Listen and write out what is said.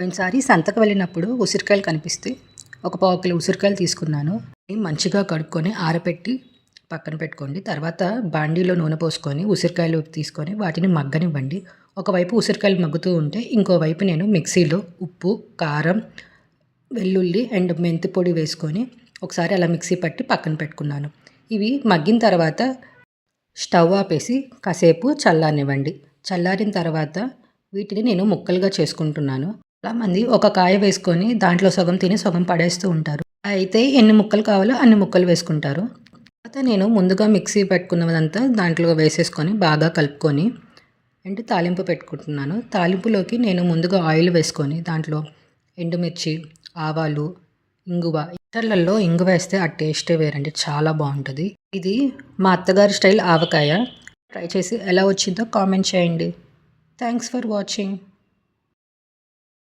పోయినసారి సంతకు వెళ్ళినప్పుడు ఉసిరికాయలు కనిపిస్తే ఒక పావు కిలో ఉసిరికాయలు తీసుకున్నాను. మంచిగా కడుక్కొని ఆరబెట్టి పక్కన పెట్టుకోండి. తర్వాత బాండీలో నూనె పోసుకొని ఉసిరికాయలు తీసుకొని వాటిని మగ్గనివ్వండి. ఒకవైపు ఉసిరికాయలు మగ్గుతూ ఉంటే ఇంకోవైపు నేను మిక్సీలో ఉప్పు కారం వెల్లుల్లి అండ్ మెంతి పొడి వేసుకొని ఒకసారి అలా మిక్సీ పట్టి పక్కన పెట్టుకున్నాను. ఇవి మగ్గిన తర్వాత స్టవ్ ఆపేసి కాసేపు చల్లారనివ్వండి. చల్లారిన తర్వాత వీటిని నేను ముక్కలుగా చేసుకుంటున్నాను. చాలామంది ఒక కాయ వేసుకొని దాంట్లో సగం తిని సగం పడేస్తూ ఉంటారు. అయితే ఎన్ని ముక్కలు కావాలో అన్ని ముక్కలు వేసుకుంటారు. తర్వాత నేను ముందుగా మిక్సీ పెట్టుకున్నదంతా దాంట్లో వేసేసుకొని బాగా కలుపుకొని అండ్ తాలింపు పెట్టుకుంటున్నాను. తాలింపులోకి నేను ముందుగా ఆయిల్ వేసుకొని దాంట్లో ఎండుమిర్చి ఆవాలు ఇంగువ ఇతరులలో ఇంగువ వేస్తే ఆ టేస్టే వేరండి చాలా బాగుంటుంది. ఇది మా అత్తగారి స్టైల్ ఆవకాయ. ట్రై చేసి ఎలా వచ్చిందో కామెంట్ చేయండి. Thanks for watching.